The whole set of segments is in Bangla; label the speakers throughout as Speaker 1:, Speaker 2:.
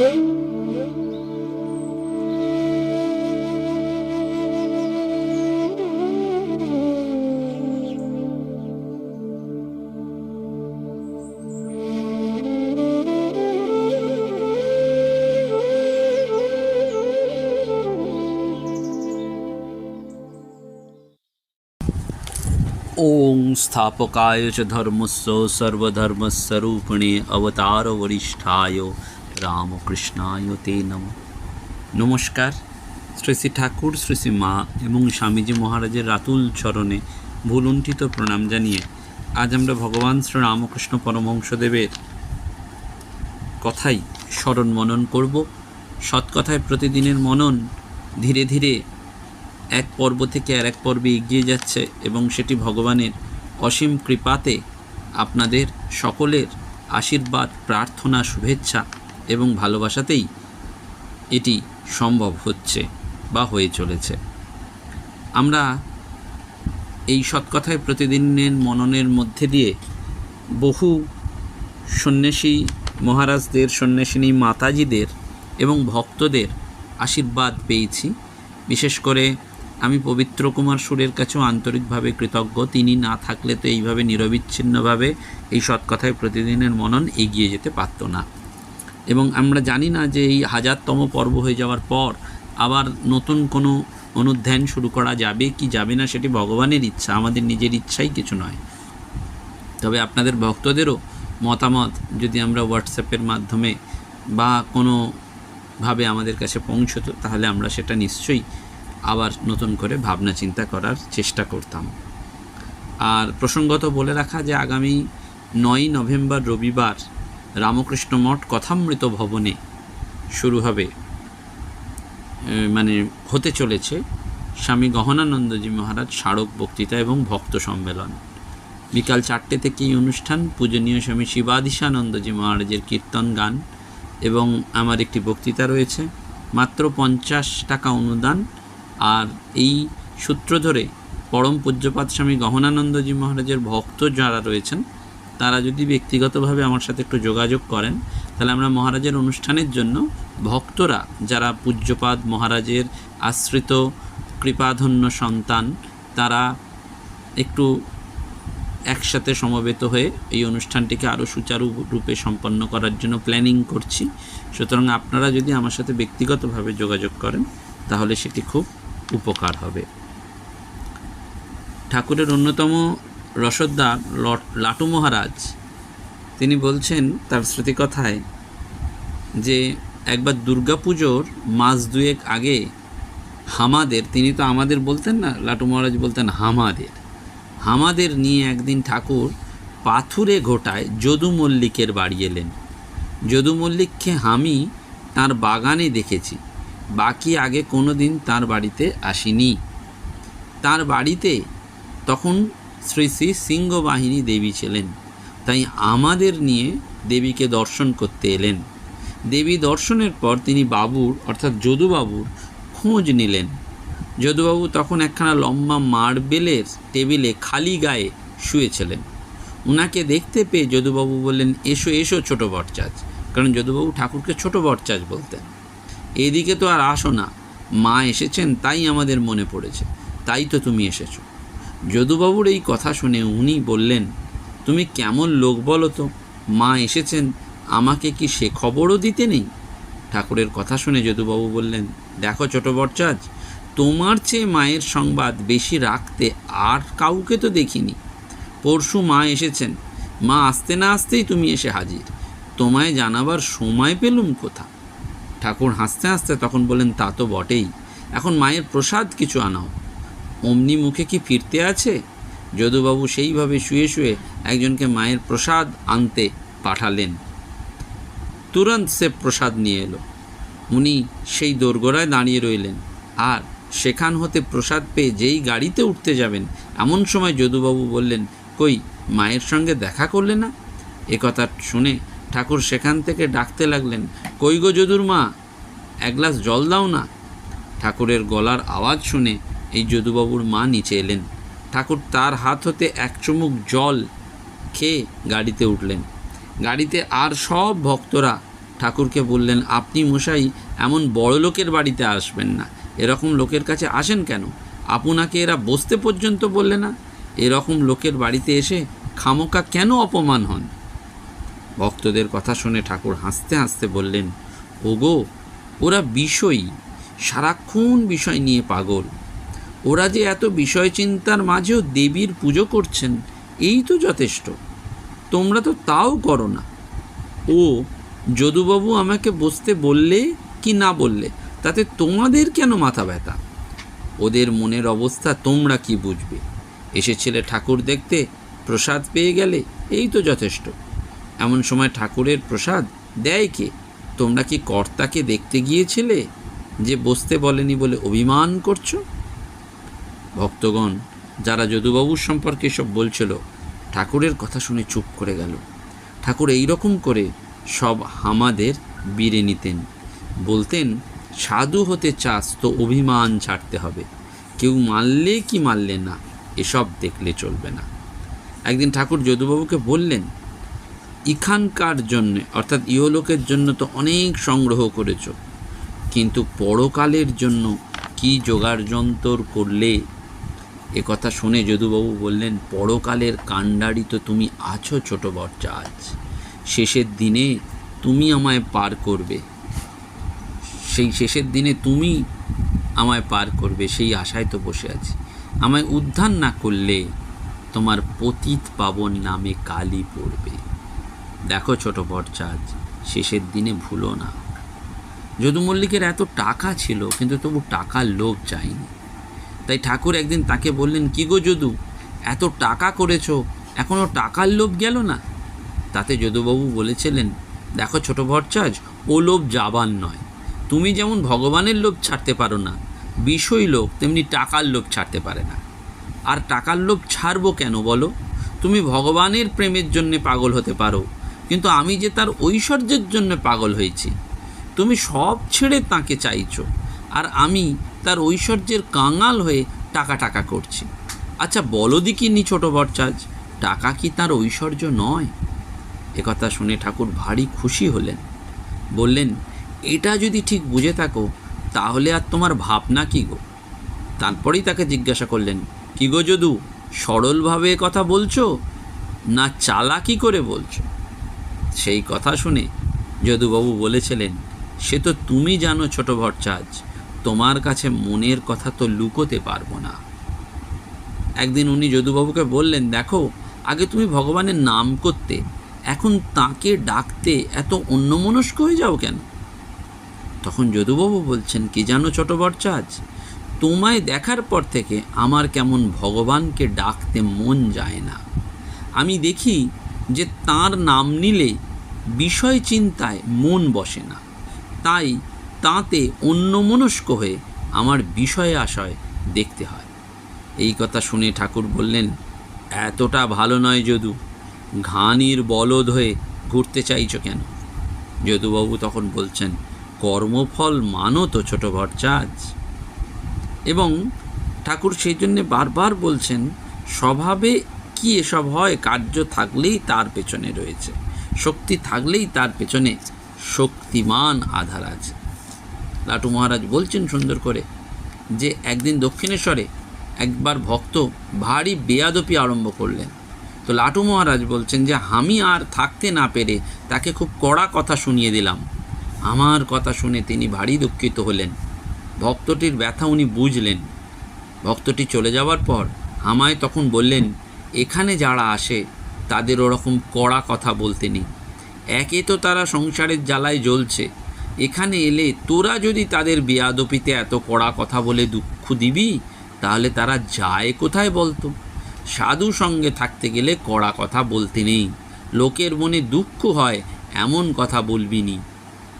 Speaker 1: ઓમ સ્થાપકાય ચ ધર્મસ્વ સર્વધર્મ સ્વરૂપિણે અવતાર વરિષ્ઠાય তে নম। নমস্কার। শ্রী শ্রী ঠাকুর, শ্রী শ্রী মা এবং স্বামীজি মহারাজের রাতুল চরণে ভুলুণ্ঠিত প্রণাম জানিয়ে আজ আমরা ভগবান শ্রী রামকৃষ্ণ পরমহংসদেবের কথাই স্মরণ মনন করব। সৎকথায় প্রতিদিনের মনন ধীরে ধীরে এক পর্ব থেকে আর এক পর্বে এগিয়ে যাচ্ছে এবং সেটি ভগবানের অসীম কৃপাতে আপনাদের সকলের আশীর্বাদ, প্রার্থনা, শুভেচ্ছা এবং ভালোবাসাতেই এটি সম্ভব হচ্ছে বা হয়ে চলেছে। আমরা এই সৎকথায় প্রতিদিনের মননের মধ্যে দিয়ে বহু সন্ন্যাসী, মহারাজদের, সন্ন্যাসিনী, মাতাজিদের এবং ভক্তদের আশীর্বাদ পেয়েছি। বিশেষ করে আমি পবিত্র কুমার সুরের কাছেও আন্তরিকভাবে কৃতজ্ঞ। তিনি না থাকলে তো এইভাবে নিরবিচ্ছিন্নভাবে এই সৎকথায় প্রতিদিনের মনন এগিয়ে যেতে পারতো না। এবং আমরা জানি না যে এই হাজারতম পর্ব হয়ে যাওয়ার পর আবার নতুন কোনো অনুধ্যান শুরু করা যাবে কি যাবে না সেটি ভগবানের ইচ্ছা, আমাদের নিজের ইচ্ছাই কিছু নয়। তবে আপনাদের ভক্তদেরও মতামত যদি আমরা হোয়াটসঅ্যাপের মাধ্যমে বা কোনোভাবে আমাদের কাছে পৌঁছতো, তাহলে আমরা সেটা নিশ্চয়ই আবার নতুন করে ভাবনা চিন্তা করার চেষ্টা করতাম। আর প্রসঙ্গত বলে রাখা যে আগামী নয়ই নভেম্বর রবিবার রামকৃষ্ণ মঠ কথামৃত ভবনে শুরু হবে মানে হতে চলেছে স্বামী গহনানন্দজি মহারাজ স্মারক বক্তৃতা এবং ভক্ত সম্মেলন। বিকাল চারটে থেকে এই অনুষ্ঠান, পূজনীয় স্বামী শিবাদিশানন্দজি মহারাজের কীর্তন গান এবং আমার একটি বক্তৃতা রয়েছে। মাত্র পঞ্চাশ টাকা অনুদান আর এই সূত্র ধরে পরম পূজ্যপাত স্বামী গহনানন্দজি মহারাজের ভক্ত যারা রয়েছেন তারা যদি ব্যক্তিগতভাবে আমার সাথে একটু যোগাযোগ করেন, তাহলে আমরা মহারাজের অনুষ্ঠানের জন্য ভক্তরা যারা পূজ্যপাদ, মহারাজের আশ্রিত কৃপাধন্য সন্তান, তারা একটু একসাথে সমবেত হয়ে এই অনুষ্ঠানটিকে আরও সুচারু রূপে সম্পন্ন করার জন্য প্ল্যানিং করছি। সুতরাং আপনারা যদি আমার সাথে ব্যক্তিগতভাবে যোগাযোগ করেন, তাহলে সেটি খুব উপকার হবে। ঠাকুরের অন্যতম রসদ্দার লট- লাটু মহারাজ, তিনি বলছেন তার স্মৃতিকথায় যে একবার দুর্গাপুজোর মাস দুয়েক আগে হামাদের, তিনি তো আমাদের বলতেন না, লাটু মহারাজ বলতেন হামাদের হামাদের নিয়ে একদিন ঠাকুর পাথুরে ঘোটায় যদু মল্লিকের বাড়ি এলেন। যদু মল্লিককে আমি তার বাগানে দেখেছি, বাকি আগে কোনো দিন তার বাড়িতে আসিনি। তার বাড়িতে তখন শ্রী শ্রী সিংহবাহিনী দেবী ছিলেন। তাই আমাদের নিয়ে দেবীকে দর্শন করতে এলেন। দেবী দর্শনের পর তিনি বাবুর, অর্থাৎ যদুবাবুর, খোঁজ নিলেন। যদুবাবু তখন একখানা লম্বা মার্বেলের টেবিলে খালি গায়ে শুয়েছিলেন। ওনাকে দেখতে পেয়ে যদুবাবু বললেন, এসো এসো ছোট বটচাঁচ। কারণ যদুবাবু ঠাকুরকে ছোট বটচাঁচ বলতেন। এদিকে তো আর আসো না। মা এসেছেন, তাই আমাদের মনে পড়েছে। তাই তো তুমি এসেছ। যদুবাবুর এই কথা শুনে উনি বললেন, তুমি কেমন লোক বলো তো? মা এসেছেন, আমাকে কি সে খবরও দিতে নেই? ঠাকুরের কথা শুনে যদুবাবু বললেন, দেখো ছোট বরচাজ তোমার চেয়ে মায়ের সংবাদ বেশি রাখতে আর কাউকে তো দেখিনি। পরশু মা এসেছেন, মা আসতে না আসতেই তুমি এসে হাজির। তোমায় জানাবার সময় পেলুম কোথা? ঠাকুর হাসতে হাসতে তখন বললেন, তা তো বটেই। এখন মায়ের প্রসাদ কিছু আনাও। অমনি মুখে কি ফিরতে আছে? যদুবাবু সেইভাবে শুয়ে শুয়ে একজনকে মায়ের প্রসাদ আনতে পাঠালেন। তুরন্ত সে প্রসাদ নিয়ে এলো। উনি সেই দোরগোড়ায় দাঁড়িয়ে রইলেন। আর সেখান হতে প্রসাদ পেয়ে যেই গাড়িতে উঠতে যাবেন, এমন সময় যদুবাবু বললেন, কই, মায়ের সঙ্গে দেখা করলে না? এ কথা শুনে ঠাকুর সেখান থেকে ডাকতে লাগলেন, কই গো যদুর মা, এক গ্লাস জল দাও না? ঠাকুরের গলার আওয়াজ শুনে এই যদুবাবুর মা নিচে এলেন। ঠাকুর তার হাত হতে এক চুমুক জল খেয়ে গাড়িতে উঠলেন। গাড়িতে আর সব ভক্তরা ঠাকুরকে বললেন, আপনি মশাই, এমন বড় লোকের বাড়িতে আসবেন না। এরকম লোকের কাছে আসেন কেন? আপনাকে এরা বসতে পর্যন্ত বললে না? এরকম লোকের বাড়িতে এসে খামোকা কেন অপমান হন? ভক্তদের কথা শুনে ঠাকুর হাসতে হাসতে বললেন, ওগো, ওরা বিষয়ী। সারাক্ষণ বিষয় নিয়ে পাগল। ওরা যে এত বিষয় চিন্তার মাঝেও দেবীর পুজো করছেন, এই তো যথেষ্ট। তোমরা তো তাও করো না। ও, যদুবাবু আমাকে বসতে বললে কি না বললে, তাতে তোমাদের কেন মাথা ব্যথা? ওদের মনের অবস্থা তোমরা কি বুঝবে? এসেছিলে ঠাকুর দেখতে, প্রসাদ পেয়ে গেলে, এই তো যথেষ্ট। এমন সময় ঠাকুরের প্রসাদ দেয় কে? তোমরা কি কর্তাকে দেখতে গিয়েছিলে, যে বসতে বলেনি বলে অভিমান করছ? ভক্তগণ, যারা যদুবাবুর সম্পর্কে সব বলছিল, ঠাকুরের কথা শুনে চুপ করে গেল। ঠাকুর এই রকম করে সব হামাদের বিড়ে নিতেন। বলতেন, সাধু হতে চাস তো অভিমান ছাড়তে হবে। কেউ মারলে কি মারলে না, এসব দেখলে চলবে না। একদিন ঠাকুর যদুবাবুকে বললেন এখানকার জন্য, অর্থাৎ ইহলোকের জন্য তো অনেক সংগ্রহ করেছ। কিন্তু পরকালের জন্য কি জোগাড় যন্তর করলে এ কথা শুনে যদুবাবু বললেন, পরকালের কাণ্ডারি তো তুমি আছো ছোট বর্চা আজ শেষের দিনে তুমি আমায় পার করবে। সেই শেষের দিনে তুমি আমায় পার করবে, সেই আশায় তো বসে আছি। আমায় উদ্ধার না করলে তোমার পতিত পাবন নামে কালি পড়বে। দেখো ছোট বরচাঁদ শেষের দিনে ভুলো না। যদু মল্লিকের এত টাকা ছিল, কিন্তু তবু টাকার লোভ চাইনি। তাই ঠাকুর একদিন তাকে বললেন, কি গো যদু? এত টাকা করেছ? এখনও টাকার লোভ গেল না? তাতে যদুবাবু বলেছিলেন, দেখো ছোট ভরচাজ ও লোভ যাবার নয়। তুমি যেমন ভগবানের লোভ ছাড়তে পারো না বিষয় লোভ, তেমনি টাকার লোভ ছাড়তে পারে না। আর টাকার লোভ ছাড়বো কেন বলো? তুমি ভগবানের প্রেমের জন্যে পাগল হতে পারো, কিন্তু আমি যে তার ঐশ্বর্যের জন্য পাগল হয়েছি। তুমি সব ছেড়ে তাকে চাইছো, আর আমি তার ঐশ্বর্যের কাঙাল হয়ে টাকা টাকা করছে। আচ্ছা বলো দিকিনি ছোট বরচাজ টাকা কি তার ঐশ্বর্য নয়? একথা শুনে ঠাকুর ভারী খুশি হলেন। বললেন, এটা যদি ঠিক বুঝে থাকো, তাহলে আর তোমার ভাবনা কি গো? তারপরেই তাকে জিজ্ঞাসা করলেন, কি গো যদু, সরলভাবে কথা বলছো? না চালা চালাকি করে বলছো? সেই কথা শুনে যদুবাবু বলেছিলেন, সে তো তুমি জানো ছোট ভরচাজ তোমার কাছে মনের কথা তো লুকোতে পারব না। একদিন উনি যদুবাবুকে বললেন, দেখো, আগে তুমি ভগবানের নাম করতে, এখন তাকে ডাকতে এত অন্যমনস্ক হয়ে যাও কেন? তখন যদুবাবু বলছেন, কি জানো ছোট বরচাজ তোমায় দেখার পর থেকে আমার কেমন ভগবানকে ডাকতে মন যায় না। আমি দেখি যে তার নাম নিলে বিষয় চিন্তায় মন বসে না। তাই তাতে অন্যমনস্ক হয়ে আমার বিষয়ে আশয় দেখতে হয়। এই কথা শুনে ঠাকুর বললেন, এতটা ভালো নয় যদু, ঘানির বলদ হয়ে ঘুরতে চাইছ কেন? যদুবাবু তখন বলছেন, কর্মফল মানো তো ছোট ভরচাজ এবং ঠাকুর সেই জন্যে বারবার বলছেন, স্বভাবে কি এসব হয়? কার্য থাকলেই তার পেছনে রয়েছে। শক্তি থাকলেই তার পেছনে শক্তিমান আধার আছে। লাটু মহারাজ বলছেন সুন্দর করে যে একদিন দক্ষিণেশ্বরে একবার ভক্ত ভারী বেয়াদপি আরম্ভ করলেন। তো লাটু মহারাজ বলছেন যে, আমি আর থাকতে না পেরে তাকে খুব কড়া কথা শুনিয়ে দিলাম। আমার কথা শুনে তিনি ভারী দুঃখিত হলেন। ভক্তটির ব্যথা উনি বুঝলেন। ভক্তটি চলে যাওয়ার পর আমায় তখন বললেন, এখানে যারা আসে তাদের ওরকম কড়া কথা বলতে নেই। একে তো তারা সংসারের জ্বালায় জ্বলছে। এখানে এলে তোরা যদি তাদের বেয়াদপিতে এত কড়া কথা বলে দুঃখ দিবি, তাহলে তারা যায় কোথায় বলতো? সাধু সঙ্গে থাকতে গেলে কড়া কথা বলতে নেই। লোকের মনে দুঃখ হয়, এমন কথা বলবি নি।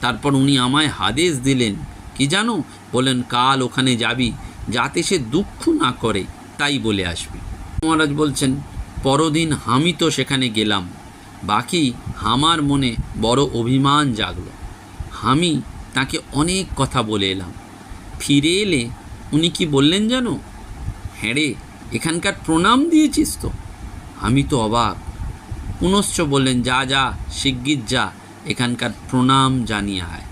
Speaker 1: তারপর উনি আমায় হাদেশ দিলেন, কি জানো? বলেন, কাল ওখানে যাবি, যাতে সে দুঃখ না করে, তাই বলে আসবি। মহারাজ বলছেন, পরদিন আমি তো সেখানে গেলাম। বাকি আমার মনে বড় অভিমান জাগলো। আমি তাকে অনেক কথা বলে এলাম। ফিরে এলে উনি কি বললেন জানো? হ্যাঁ রে, এখানকার প্রণাম দিয়েছিস তো। আমি তো অবাক। পুনশ্চ বললেন, যা যা, শিগগির যা, এখানকার প্রণাম জানিয়ে আয়।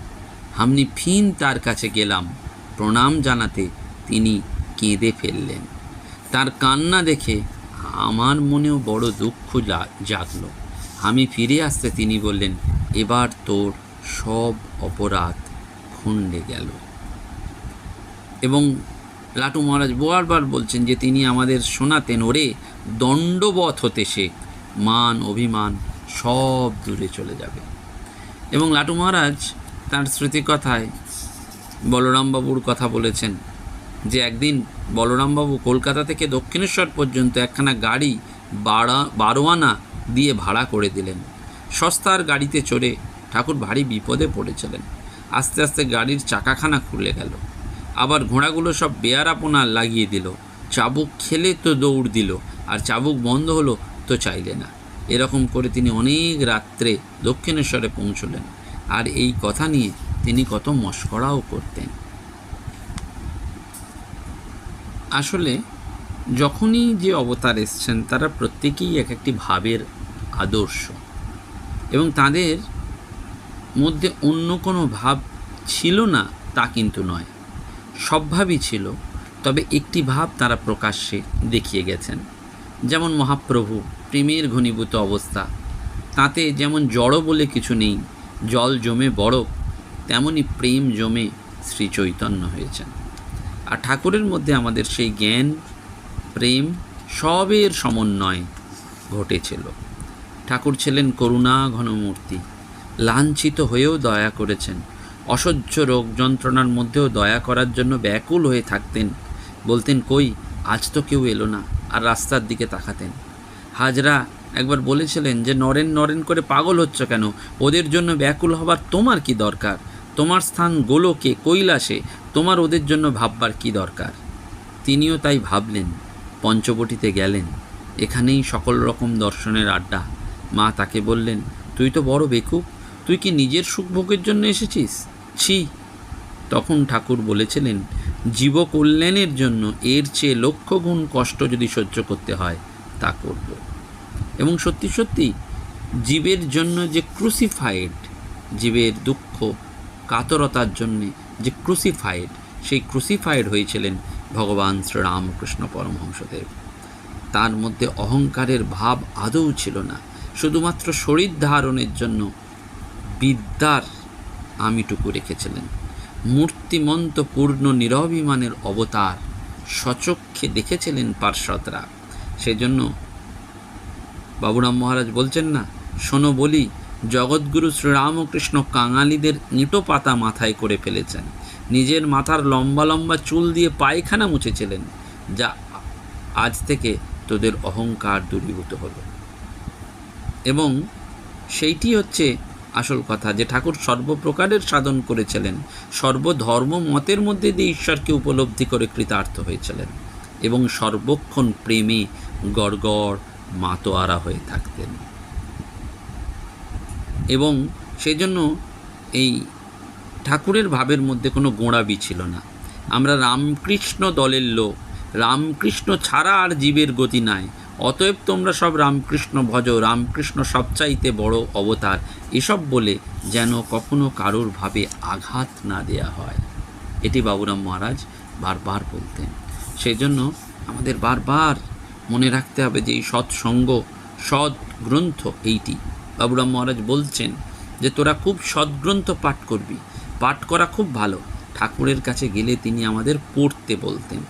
Speaker 1: আমনি ফিন তার কাছে গেলাম। প্রণাম জানাতে তিনি কেঁদে ফেললেন। তার কান্না দেখে আমার মনেও বড় দুঃখ জাগলো। আমি ফিরে আসতে তিনি বললেন, এবার তোর সব অপরাধ খণ্ডে গেল। এবং লাটু মহারাজ বারবার বলছেন যে তিনি আমাদের শোনাতেন, ওরে দণ্ডবধ হতে শেখ মান, অভিমান সব দূরে চলে যাবে। এবং লাটু মহারাজ তার স্মৃতিকথায় বলরামবাবুর কথা বলেছেন যে একদিন বলরামবাবু কলকাতা থেকে দক্ষিণেশ্বর পর্যন্ত একখানা গাড়ি বারো আনা দিয়ে ভাড়া করে দিলেন। সস্তার গাড়িতে চড়ে ঠাকুর ভারী বিপদে পড়েছিলেন। আস্তে আস্তে গাড়ির চাকাখানা খুলে গেল। আবার ঘোড়াগুলো সব বেয়ারাপোনা লাগিয়ে দিল। চাবুক খেলে তো দৌড় দিল, আর চাবুক বন্ধ হলো তো চাইলে না। এরকম করে তিনি অনেক রাত্রে দক্ষিণেশ্বরে পৌঁছলেন। আর এই কথা নিয়ে তিনি কত মস্করাও করতেন। আসলে যখনই যে অবতার এসছেন, তারা প্রত্যেকেই এক একটি ভাবের আদর্শ। এবং তাদের মধ্যে অন্য কোনো ভাব ছিল না, তা কিন্তু নয়। সব ভাবই ছিল, তবে একটি ভাব তারা প্রকাশ্যে দেখিয়ে গেছেন। যেমন মহাপ্রভু, প্রেমের ঘনীভূত অবস্থা। তাতে যেমন জড় বলে কিছু নেই, জল জমে বরফ, তেমনি প্রেম জমে শ্রী চৈতন্য হয়েছেন। আর ঠাকুরের মধ্যে আমাদের সেই জ্ঞান, প্রেম সবের সমন্বয় ঘটেছিল। ঠাকুর ছিলেন করুণা ঘনমূর্তি। লাঞ্ছিত হয়েও দয়া করেছেন। অসহ্য রোগ যন্ত্রণার মধ্যেও দয়া করার জন্য ব্যাকুল হয়ে থাকতেন। বলতেন, কই, আজ তো কেউ এলো না। আর রাস্তার দিকে তাকাতেন। হাজরা একবার বলেছিলেন যে, নরেন নরেন করে পাগল হচ্ছ কেন? ওদের জন্য ব্যাকুল হবার তোমার কি দরকার? তোমার স্থান গোলকে, কৈলাসে, তোমার ওদের জন্য ভাববার কি দরকার? তিনিও তাই ভাবলেন, পঞ্চবটিতে গেলেন। এখানেই সকল রকম দর্শনের আড্ডা। মা তাকে বললেন, তুই তো বড় বেকুব। তুই কি নিজের সুখভোগের জন্য এসেছিস? ছি। তখন ঠাকুর বলেছিলেন জীব কল্যাণের জন্য এর চেয়ে লক্ষ গুণ কষ্ট যদি সহ্য করতে হয়, তা করব। এবং সত্যি সত্যি, জীবের জন্য যে ক্রুসিফাইড জীবের দুঃখ, কাতরতার জন্যে যে ক্রুসিফাইড সেই ক্রুসিফাইড হয়েছিলেন ভগবান শ্রীরামকৃষ্ণ পরমহংসদেব। তার মধ্যে অহংকারের ভাব আদৌ ছিল না। শুধুমাত্র শরীর ধারণের জন্য বিদ্যার আমিটুকু রেখেছিলেন। মূর্তিমন্ত পূর্ণ নিরভিমানের অবতার সচক্ষে দেখেছিলেন পার্শ্বদরা সেজন্য বাবুরাম মহারাজ বলছেন না, শোনো বলি, জগৎগুরু শ্রীরামকৃষ্ণ কাঙালিদের ইঁটো পাতা মাথায় করে ফেলেছেন। নিজের মাথার লম্বা লম্বা চুল দিয়ে পায়খানা মুছেছিলেন, যা আজ থেকে তোদের অহংকার দূরীভূত হলো। এবং সেইটি হচ্ছে আসল কথা যে ঠাকুর সর্বপ্রকারের সাধন করেছিলেন, সর্বধর্ম মতের মধ্যে দিয়ে ঈশ্বরকে উপলব্ধি করে কৃতার্থ হয়েছিলেন এবং সর্বক্ষণ প্রেমে গড়গড় মাতোয়ারা হয়ে থাকতেন। এবং সেজন্য এই ঠাকুরের ভাবের মধ্যে কোনো গোঁড়াবি ছিল না। আমরা রামকৃষ্ণ দলের লোক, রামকৃষ্ণ ছাড়া আর জীবের গতি নাই। অতএব তোমরা সব রামকৃষ্ণ ভজ, রামকৃষ্ণ সবচাইতে বড় অবতার এসব বলে যেন কখনো কারোর ভাবে আঘাত না দেয়া হয়। এটি বাবুরাম মহারাজ বারবার বলতেন। সেই জন্য আমাদের বারবার মনে রাখতে হবে যে এই সৎসঙ্গ, সৎ গ্রন্থ এইটি। বাবুরাম মহারাজ বলছেন যে, তোরা খুব সদ্গ্রন্থ পাঠ করবি। পাঠ করা খুব ভালো। ঠাকুরের কাছে গেলে তিনি আমাদের পড়তে বলতেন।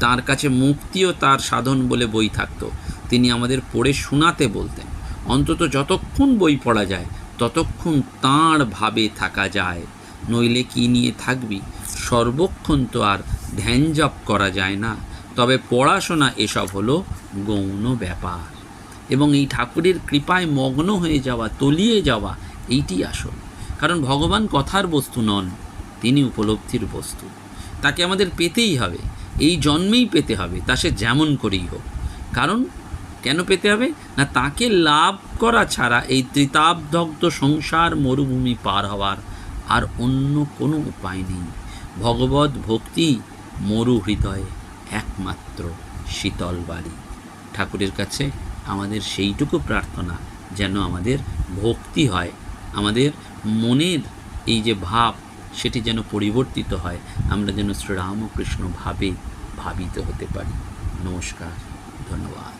Speaker 1: তার কাছে মুক্তিও তার সাধন বলে বই থাকতো। তিনি আমাদের পড়ে শোনাতে বলতেন। অন্তত যতক্ষণ বই পড়া যায় ততক্ষণ তাঁর ভাবে থাকা যায়, নইলে কি নিয়ে থাকবি? সর্বক্ষণ তো আর ধ্যান জপ করা যায় না। তবে পড়াশোনা এসব হলো গৌণ ব্যাপার। এবং এই ঠাকুরের কৃপায় মগ্ন হয়ে যাওয়া, তলিয়ে যাওয়া এইটি আসল। কারণ ভগবান কথার বস্তু নন, তিনি উপলব্ধির বস্তু। তাকে আমাদের পেতেই হবে। এই জন্মেই পেতে হবে, তা সে যেমন করেই হোক। কারণ কেন পেতে হবে? না, তাকে লাভ করা ছাড়া এই ত্রিতাবদগ্ধ সংসার মরুভূমি পার হওয়ার আর অন্য কোনো উপায় নেই। ভগবত ভক্তি মরু হৃদয়ে একমাত্র শীতল বাড়ি ঠাকুরের কাছে আমাদের সেইটুকু প্রার্থনা, যেন আমাদের ভক্তি হয়। আমাদের মনের এই যে ভাব, সেটি যেন পরিবর্তিত হয়। আমরা যেন শ্রীরামকৃষ্ণ ভাবে ভাবিত হতে পারি। নমস্কার, ধন্যবাদ।